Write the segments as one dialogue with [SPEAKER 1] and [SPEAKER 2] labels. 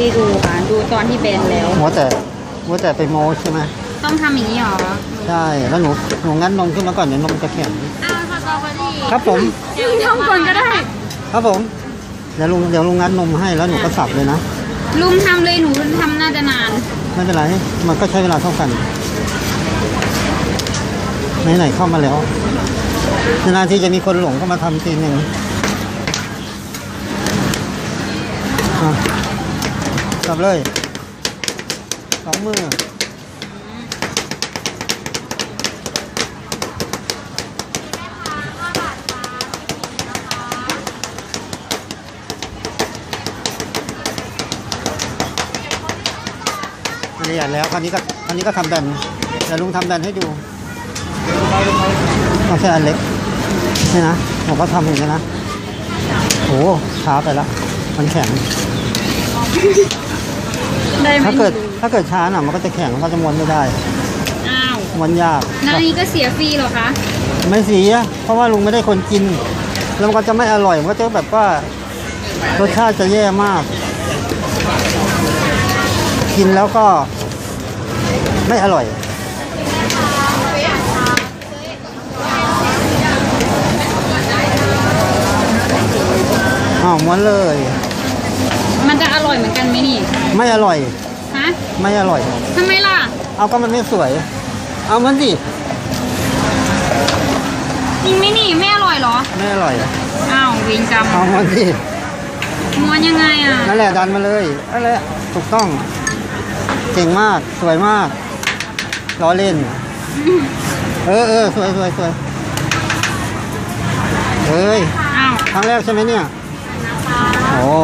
[SPEAKER 1] ได้ดูค่ะ ดูตอนที่เบนแล้ว
[SPEAKER 2] หัวแต่หัวแต่ไปโมใช่ไหม
[SPEAKER 1] ต้องทำอย่างนี้เหรอ
[SPEAKER 2] ใช่แล้วหนูหนูงัดนมขึ้นมาก่อนเดี๋ยวนมจะแข็ง
[SPEAKER 1] อ้าวสตรอเบอรี่
[SPEAKER 2] ครับผม
[SPEAKER 1] ทำก่อนก็ได้
[SPEAKER 2] ครับผมเดี๋ยวลุงเดี๋ยวลุงงัดนมให้แล้วหนูก็สับเลยนะ
[SPEAKER 1] ลุงทำเลยหนูทำน่าจะนาน
[SPEAKER 2] ไม่เป็นไรมันก็ใช้เวลาเท่ากันไหนๆเข้ามาแล้วนานๆที่จะมีคนหลงเข้ามาทำทีหนึ่ง จับเลยสองมือละเอียดแล้วคราวนี้ก็คราวนี้ก็ทำแบนเดี๋ยวลุงทำแบนให้ดูเอาแค่อันเล็กนี่นะผมก็ทำอย่างนี้นะโอ้ช้าไปละมันแข็ง
[SPEAKER 1] ได้ไหม
[SPEAKER 2] ถ้าเกิดถ้าเกิดช้าน่ะมันก็จะแข็งมันก็จะม้วนไม่ได้
[SPEAKER 1] อ้าว
[SPEAKER 2] ม้วนยาก
[SPEAKER 1] แล้วอันนี้ก็เสียฟรีเหรอคะ
[SPEAKER 2] ไม่เสียเพราะว่าลุงไม่ได้คนกิน แล้วมันก็จะไม่อร่อยมันก็จะแบบว่ารสชาติจะแย่มาก กินแล้วก็ ไม่อร่อยอ้าวม้วนเลย
[SPEAKER 1] มันจะอร่อยเหมือนกันไหมนี่
[SPEAKER 2] ไม่อร่อย
[SPEAKER 1] ฮะ
[SPEAKER 2] ไม่อร่อย
[SPEAKER 1] ทำไมล่ะ
[SPEAKER 2] เอาก็มันไม่สวย เอามันสิ
[SPEAKER 1] จริงไหมนี่ไม่อร่อยเหรอ
[SPEAKER 2] ไม่อร่อย
[SPEAKER 1] อ้าวเวรกรรม
[SPEAKER 2] เอามันสิ
[SPEAKER 1] ม้วนยังไงอะ
[SPEAKER 2] นั่นแหละดันมาเลยนั่นแหละถูกต้องเก่งมากสวยมากล้อเล่น เออเออสวยสวยสวยเฮ้ย
[SPEAKER 1] อ้าว
[SPEAKER 2] ครั้งแรกใช่ไหมเนี่ยโอ้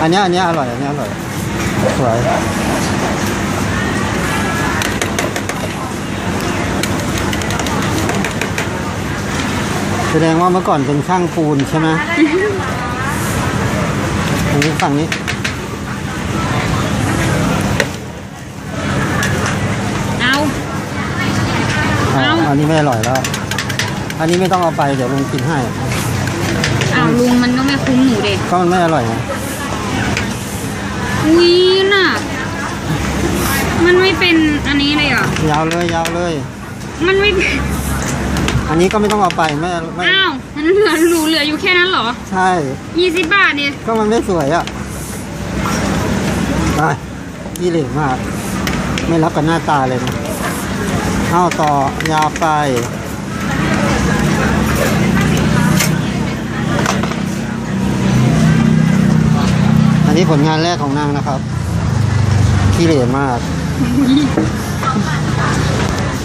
[SPEAKER 2] อันเนี้ยอันเนี้ยอร่อย อันเนี้ยอร่อย สวย แสดงว่าเมื่อก่อนเป็นช่างปูนใช่ไหมอันนี้ฝั่งนี้
[SPEAKER 1] เอา
[SPEAKER 2] อ๋อ
[SPEAKER 1] เอ้า
[SPEAKER 2] อันนี้ไม่อร่อยแล้ว อันนี้ไม่ต้องเอาไป เดี๋ยวลุงกินให้
[SPEAKER 1] อ้าวลุงมันก็ไม่คุ้มหนูเด็
[SPEAKER 2] ก็มันไม่อร่อยไง
[SPEAKER 1] อุ้ยน่ะ มันไม่เป็นอันนี้เลยเหรอะ
[SPEAKER 2] ยาวเลยยาวเลย
[SPEAKER 1] มันไม่เป็น
[SPEAKER 2] อันนี้ก็ไม่ต้องเอาไปไม่ไม่
[SPEAKER 1] อ้าวมันเหลือหนูเหลืออยู่แค่นั้นเหรอ
[SPEAKER 2] ใช่
[SPEAKER 1] ยี่สิบบาทเนี่ย
[SPEAKER 2] ก็มันไม่สวยอะไปยี่เหล่มาก ไม่รับกับหน้าตาเลยนะเอาต่อยาวไป ผลงานแรกของนางนะครับขี้เหร่มาก